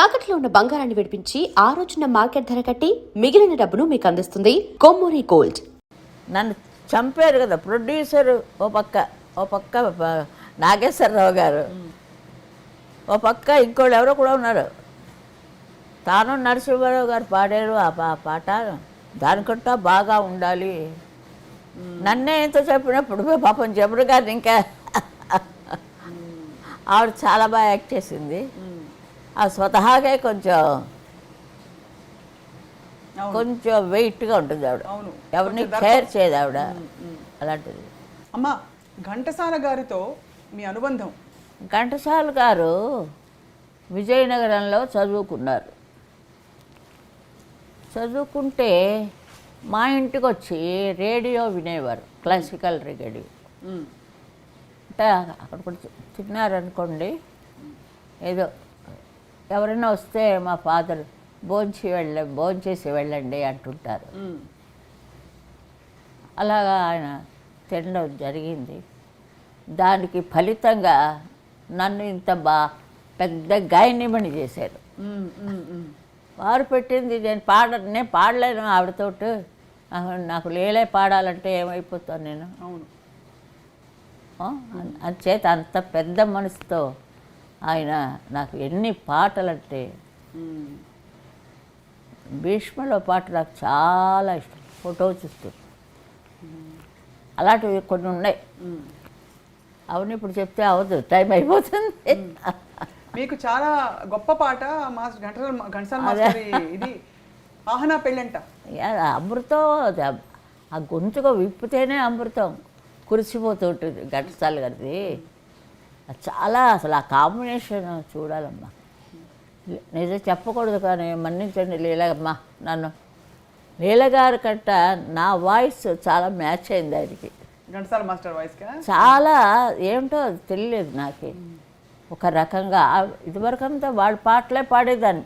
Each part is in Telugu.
తాకట్లో ఉన్న బంగారాన్ని విడిపించి ఆ రోజున మార్కెట్ ధర కట్టి మిగిలిన డబ్బును మీకు అందిస్తుంది కొమ్మూరి గోల్డ్. నన్ను చంపారు కదా ప్రొడ్యూసర్ ఓ పక్క ఓ పక్క నాగేశ్వరరావు గారు. ఓ పక్క ఇంకోళ్ళు ఎవరో కూడా ఉన్నారు. తాను నరసింహారావు గారు పాడారు ఆ పాట. దానికంటా బాగా ఉండాలి. నన్నే ఎంత చెప్పినప్పుడు పాపం జబరు గారిని ఇంకా ఆవిడ చాలా బాగా యాక్ట్ చేసింది. ఆ స్వతహాగే కొంచెం. కొంచెం వెయిట్గా ఉంటుంది ఆవిడ. అవును. ఎవరిని కేర్ చేయదు ఆవిడ. అలాంటిది. అమ్మ ఘంటసాల గారితో మీ అనుబంధం. ఘంటసాల గారు విజయనగరంలో చదువుకున్నారు. చదువుకుంటే మా ఇంటికి వచ్చి రేడియో వినేవారు క్లాసికల్ రేడియో. అంటే అక్కడ కూడా తిన్నారనుకోండి ఏదో ఎవరైనా వస్తే మా ఫాదర్ భోంచి వెళ్ళ భోంచేసి వెళ్ళండి అంటుంటారు. అలాగా ఆయన తినడం జరిగింది. దానికి ఫలితంగా నన్ను ఇంత బా పెద్ద గాయనిమణి చేశారు. వారు పెట్టింది నేను పాడ నేను పాడలేను ఆవిడతోటి. నాకు- లేలే పాడాలంటే ఏమైపోతాను నేను? అవును. అంచేత అంత పెద్ద మనసుతో ఆయన నాకు ఎన్ని పాటలంటే ఉమ్, భీష్మలో పాట నాకు చాలా ఇష్టం. ఫోటో చూస్తూ. అలాంటివి కొన్ని ఉన్నాయి. ఉమ్. అవును ఇప్పుడు చెప్తే అవదు. టైం అయిపోతుంది. మీకు చాలా గొప్ప పాట మాస్టర్ ఘంటసాల ఘంటసాల మాస్టర్ ఇది. ఆహనా పెళ్ళంట. యా, అమృతం ఆ గొంతుగా విప్పితేనే అమృతం. కురిసిపోతుంటుంది ఘంటసాల గారిది. చాలా అసలు ఆ కాంబినేషన్ చూడాలమ్మా. నిజం చెప్పకూడదు కానీ మన్నించండి లీలమ్మా నన్ను. లీలగారి కంట నా వాయిస్ చాలా మ్యాచ్ అయింది ఆయనకి. మాస్టర్ వాయిస్ చాలా ఏమిటో తెలియలేదు నాకు. ఒక రకంగా ఆ- ఇదివరకంతా వాడి పాటలే పాడేదాన్ని.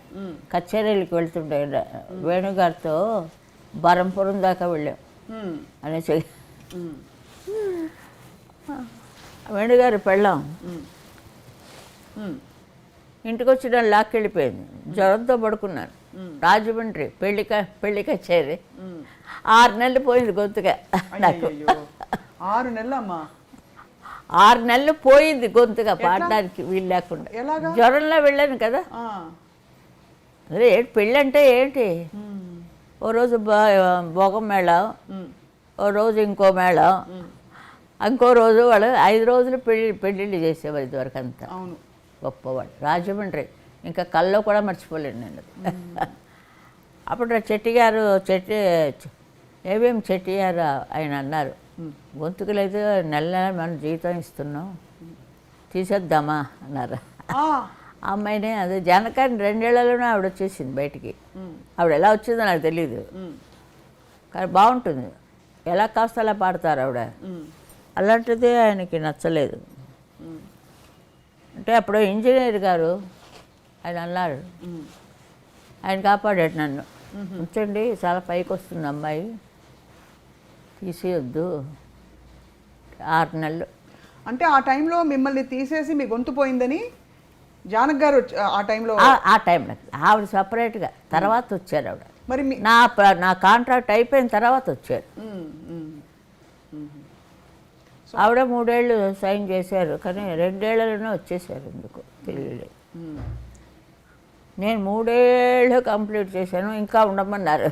కచేరీలకు వెళ్తుండే వేణుగారితో బరంపురం దాకా వెళ్ళాం. అనేసి. వేణుగారి పెళ్ళాం. ఇంటికి వచ్చి లాక్కెళ్ళిపోయింది. జ్వరంతో పడుకున్నాను. రాజమండ్రి పెళ్ళి క- పెళ్ళి కచేరి. ఉమ్. ఆరు నెలలు పోయింది గొంతుగా నాకు. ఆరు నెలలు అమ్మా ఆరు నెలలు పోయింది గొంతుగా పాడడానికి వీలు లేకుండా? జ్వరంలో వెళ్ళాను కదా. అదే పెళ్ళి అంటే ఏంటి? ఓ రోజు భోగం మేళం. ఓ రోజు ఇంకో మేళం. ఇంకో రోజు వాళ్ళు ఐదు రోజులు పెళ్ళి పెళ్ళిళ్ళు చేసేవారు ఇదివరకు అంతా. అవును. గొప్పవాడు. రాజమండ్రి. ఇంకా కల్లో కూడా మర్చిపోలేను నేను అప్పుడు చెట్టి గారు చెట్టి ఏవేం చెట్టి గారు ఆయన అన్నారు. గొంతుకు లేదు నెల నెల మనం జీతం ఇస్తున్నాం. తీసేద్దామా అన్నారు. అమ్మాయినే అదే జనకాన్ని రెండేళ్ళలోనే ఆవిడ వచ్చేసింది బయటికి. ఆవిడ ఎలా వచ్చిందో నాకు తెలియదు కానీ బాగుంటుంది. ఎలా కాస్త అలా పాడతారు ఆవిడ. అలాంటిది ఆయనకి నచ్చలేదు. అంటే అప్పుడు ఇంజనీర్ గారు ఆయన అన్నారు. ఆయన కాపాడాడు నన్ను. ఉంచండి చాలా పైకి వస్తుంది అమ్మాయి. తీసేయొద్దు. ఆరు నెలలు. అంటే ఆ టైంలో మిమ్మల్ని తీసేసి మీ గొంతు పోయిందని జానక్ గారు వచ్చి- ఆ టైంలో ఆ- టైంలో. ఆవిడ సపరేట్గా. తర్వాత వచ్చారు ఆవిడ. మరి నా నా కాంట్రాక్ట్ అయిపోయిన తర్వాత వచ్చారు. ఆవిడ మూడేళ్ళు సైన్ చేశారు కానీ రెండేళ్ళలోనే వచ్చేసారు ఎందుకు ఉమ్, నేను మూడేళ్ళు కంప్లీట్ చేశాను ఇంకా ఉండమన్నారు.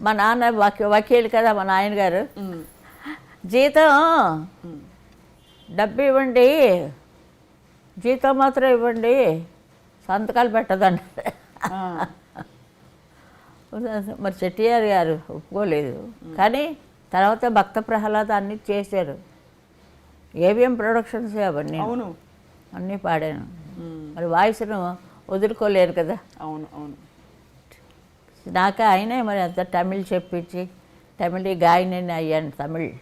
మా నాన్న వకీ వకీలు కదా మా నాయనగారు. జీతం డబ్బు ఇవ్వండి జీతం మాత్రం ఇవ్వండి సంతకాలు పెట్టదన్నారు. ఆ, మరి చెట్టియార్ గారు ఒప్పుకోలేదు. కానీ తర్వాత భక్త ప్రహ్లాద అన్నీ చేశారు. ఏవిఎం ప్రొడక్షన్స్ అవన్నీ? అవును. అన్నీ పాడాను. మరి వాయిస్ను వదులుకోలేరు కదా? అవును అవును. నాకే ఆయనే మరి అంత తమిళ్ చెప్పించి తమిళ గాయని అయ్యాను తమిళ్.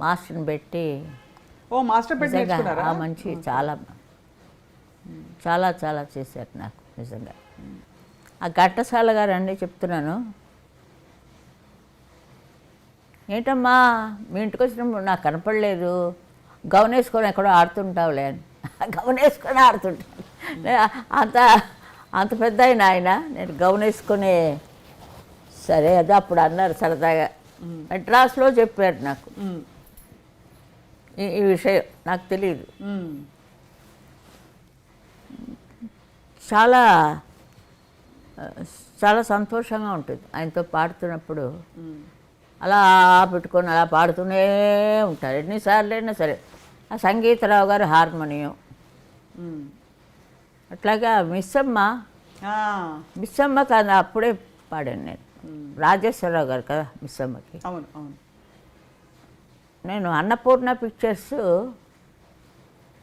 మాస్టర్ని పెట్టి ఓ మాస్టర్ పెట్టి మంచి చాలా చాలా చాలా చేశారు నాకు నిజంగా. ఆ ఘంటసాల గారు అండి చెప్తున్నాను. ఏంటమ్మా మీ ఇంటికి వచ్చినప్పుడు నాకు కనపడలేదు. గౌన్ వేసుకొని ఎక్కడో ఆడుతుంటావులే అని. గౌన్ వేసుకొని ఆడుతుంటాను అంత అంత పెద్ద ఆయన ఆయన నేను గౌన్ వేసుకుని సరే అదే అప్పుడు అన్నారు సరదాగా. మెడ్రాస్లో చెప్పారు నాకు. ఈ విషయం నాకు తెలియదు. చాలా చాలా సంతోషంగా ఉంటుంది. ఆయనతో పాడుతున్నప్పుడు. అలా పెట్టుకొని అలా పాడుతూనే ఉంటారు. ఎన్నిసార్లు అయినా సరే. ఆ సంగీతరావు గారు హార్మోనియం. అట్లాగా మిస్సమ్మ. ఆ, మిస్సమ్మ కాదు అప్పుడే పాడాను నేను. రాజేశ్వరరావు గారు కదా మిస్సమ్మకి. అవును అవును. నేను అన్నపూర్ణ పిక్చర్స్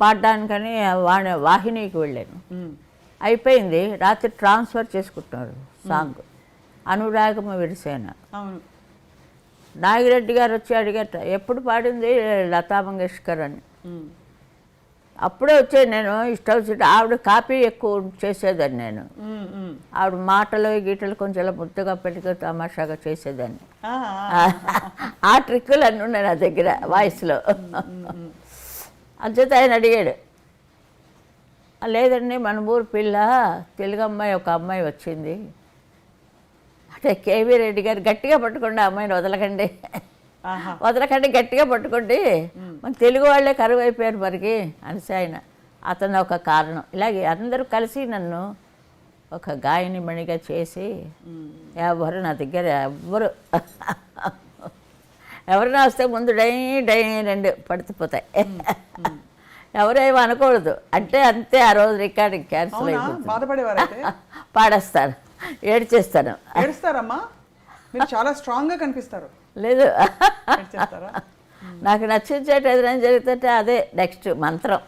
పాడడానికని వాణి వాహినికి వెళ్ళాను. అయిపోయింది. రాత్రి ట్రాన్స్ఫర్ చేసుకుంటున్నారు సాంగ్. అనురాగమ విడిసేన అవును. నాగిరెడ్డి గారు వచ్చి అడిగట ఎప్పుడు పాడింది లతా మంగేష్కర్ అని. అప్పుడే వచ్చేది నేను ఇష్టం వచ్చినట్టు ఆవిడ కాపీ ఎక్కువ చేసేదాన్ని నేను. ఆవిడ మాటలు గీటలు కొంచెం ముద్దుగా పెట్టుకు తమాషాగా చేసేదాన్ని. ఆ, ట్రిక్కులు అన్నీ ఉన్నాయి నా దగ్గర వాయిస్లో. అంచేత ఆయన అడిగాడు "ఆ, లేదండి మన ఊరు పిల్ల తెలుగు అమ్మాయి ఒక అమ్మాయి వచ్చింది. కేవీ రెడ్డి గారు గట్టిగా పట్టుకోండి అమ్మాయిని వదలకండి. వదలకండి గట్టిగా పట్టుకోండి. మన తెలుగు వాళ్ళే కరువు అయిపోయారు మరికి అనేసి ఆయన. అతను ఒక కారణం. ఇలాగే అందరూ కలిసి నన్ను ఒక గాయని మణిగా చేసి ఎవరు నా దగ్గర ఎవ్వరు ఎవరైనా వస్తే ముందు డై డై రెండు పడిపోతాయి ఎవరేమో అనకూడదు. అంటే అంతే ఆ రోజు రికార్డింగ్ క్యాన్సిల్ అయిపోతుంది. పాడేస్తాను ఏడ్చేస్తాను. ఏడుస్తారమ్మా? మీరు చాలా స్ట్రాంగ్గా కనిపిస్తారు. లేదు. ఏడ్చేస్తారా? నాకు నచ్చించేట ఏదైనా జరుగుతుంటే అదే నెక్స్ట్ మంత్రం.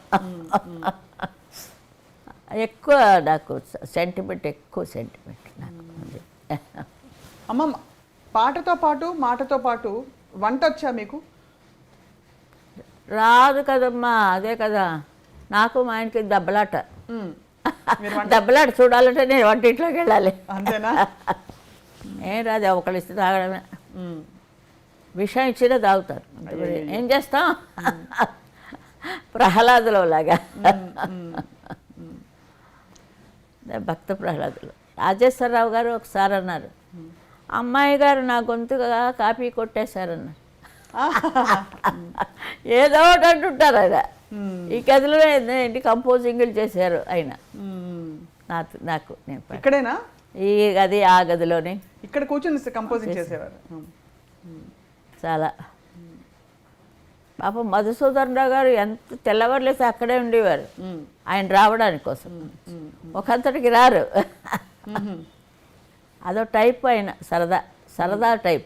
ఎక్కువ నాకు సెంటిమెంట్ ఎక్కువ సెంటిమెంట్ నాకు. అమ్మ పాటతో పాటు మాటతో పాటు వంట వచ్చా మీకు? రాదు కదమ్మా అదే కదా. నాకు మా ఆయనకి దెబ్బలాట. దెబ్బలాట చూడాలంటే నేను వంటింట్లోకి వెళ్ళాలి. అంతేనా? ఏం రాదు ఒకళ్ళు ఇస్తే తాగడమే. విషయం ఇచ్చినా తాగుతారు. ఏం చేస్తాం? ప్రహ్లాదులో లాగా. భక్త ప్రహ్లాదులు. రాజేశ్వరరావు గారు ఒకసారి అన్నారు అమ్మాయి గారు నా గొంతుగా కాపీ కొట్టేశారన్నారు. ఏదో ఒకటి అంటుంటారు ఆయన. ఈ గదిలో ఏంటి? కంపోజింగ్లు చేశారు ఆయన. మ్మ్. నాకు నాకు నేను ఇక్కడేనా? ఈ గది ఆ గదిలోని. ఇక్కడ కూర్చొని కంపోజింగ్ చేసేవారు. మ్మ్. చాలా. పాపం మధుసూదన్ రావు గారు ఎంత తెల్లవారులేసి అక్కడే ఉండేవారు. ఆయన రావడానికి కోసం. ఒకంతటికి రారు. అదో టైప్ ఆయన సరదా సరదా టైప్.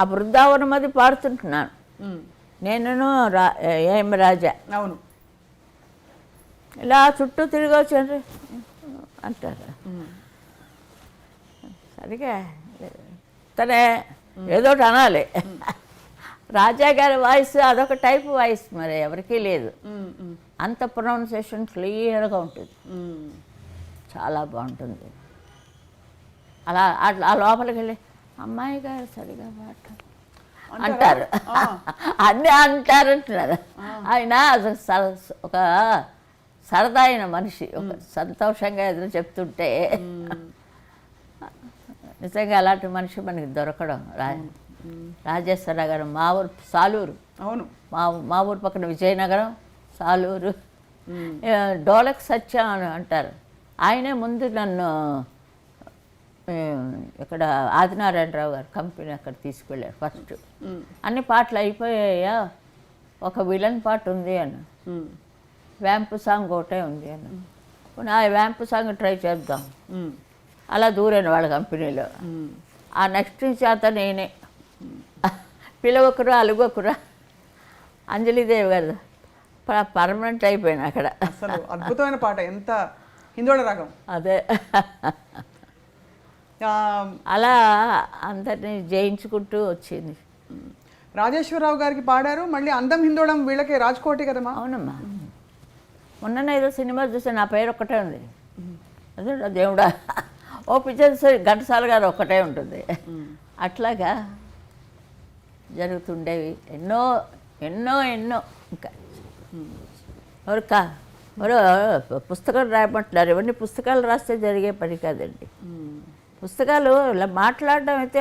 ఆ బృందావనం అది పాడుతుంటున్నాను. మ్మ్. నేను రా ఏం రాజా? అవును. ఇలా చుట్టూ తిరిగి వచ్చాను అంటారు. సరిగా. తనే ఏదో ఒకటి అనాలి. రాజా గారి వాయిస్ అదొక టైప్ వాయిస్ మరి ఎవరికీ లేదు. అంత ప్రొనౌన్సియేషన్ క్లియర్గా ఉంటుంది. చాలా బాగుంటుంది. అలా అట్లా ఆ లోపలికి వెళ్ళి అమ్మాయి గారు సరిగా పాట అంటారు? అన్నీ అంటారు అంటున్నారు. ఆయన అసలు సర- ఒక సరదా అయిన మనిషి ఒక సంతోషంగా ఎదురు చెప్తుంటే నిజంగా అలాంటి మనిషి మనకి దొరకడం రా రాజేశ్వరరావు గారు మా ఊరు సాలూరు. అవును. మా మా ఊరు పక్కన విజయనగరం సాలూరు. డోలక్ సత్య అని అంటారు. ఆయనే ముందు నన్ను ఇక్కడ ఆదినారాయణరావు గారు కంపెనీ అక్కడ తీసుకెళ్ళారు ఫస్ట్. అన్ని పాటలు అయిపోయాయా? ఒక విలన్ పాట ఉంది అని మ్మ్. వ్యాంపు సాంగ్ ఒకటే ఉంది అని పోనీ ఆ వ్యాంపు సాంగ్ ట్రై చేద్దాం. అలా దూరాను వాళ్ళ కంపెనీలో. ఆ నెక్స్ట్ నుంచి అత నేనే. పిలవకురా అలుగొకురా. అంజలిదేవి గారు పర్మనెంట్ అయిపోయాను అక్కడ. అసలు అద్భుతమైన పాట. ఎంత హిందోళ రాగం. అదే. అలా అందరినీ జయించుకుంటూ వచ్చింది. రాజేశ్వరరావు గారికి పాడారు మళ్ళీ అందం హిందోళం వీళ్ళకి రాజ్కోటి కదమ్మా? అవునమ్మా. మొన్న ఏదో సినిమా చూస్తే నా పేరు ఒక్కటే ఉంది. అదే దేవుడా. ఓ పిక్చర్ ఘంటసాల గారు ఒక్కటే ఉంటుంది. అట్లాగా జరుగుతుండేవి. ఎన్నో ఎన్నో ఎన్నో. ఇంకా. ఎవరికా మరో పుస్తకం రాయమంటున్నారు? ఇవన్నీ పుస్తకాలు రాస్తే జరిగే పని కాదండి. పుస్తకాలు ఇలా మాట్లాడడం అయితే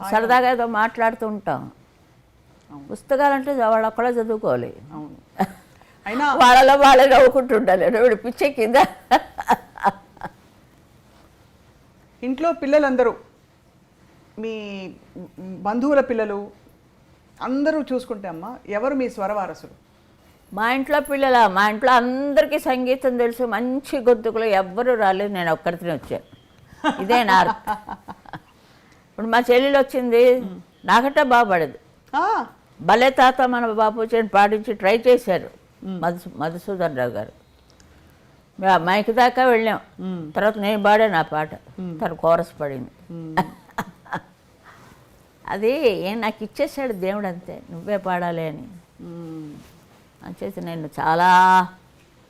సరదాగా ఏదో మాట్లాడుతూ ఉంటాం పుస్తకాలు అంటే వాళ్ళు ఒక్కడే చదువుకోవాలి. అవును. అయినా వాళ్ళలో వాళ్ళే నవ్వుకుంటూ ఉండాలి వీడు పిచ్చే కింద. ఇంట్లో పిల్లలందరూ మీ బంధువుల పిల్లలు అందరూ చూసుకుంటే అమ్మా ఎవరు మీ స్వరవారసులు? మా ఇంట్లో పిల్లల మా ఇంట్లో అందరికీ సంగీతం తెలుసు. మంచి గొంతుకులు ఎవ్వరూ రాలేదు. నేను ఒక్కరితోనే వచ్చాను ఇదే నా ఇప్పుడు మా చెల్లెలు వచ్చింది నాకంటే బాగుపడదు భలే తాత మన బాపు వచ్చి పాటించి ట్రై చేశారు. మధు మధుసూదన్ రావు గారు మైక్ దాకా వెళ్ళాం. తర్వాత నేను పాడాను ఆ పాట. తను కోరస్ పడింది. అది ఏం నాకు ఇచ్చేసాడు దేవుడు అంతే నువ్వే పాడాలి అని. అంచేత నేను చాలా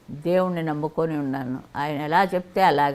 దేవుణ్ణి నమ్ముకొని ఉన్నాను. ఆయన ఎలా చెప్తే అలాగా.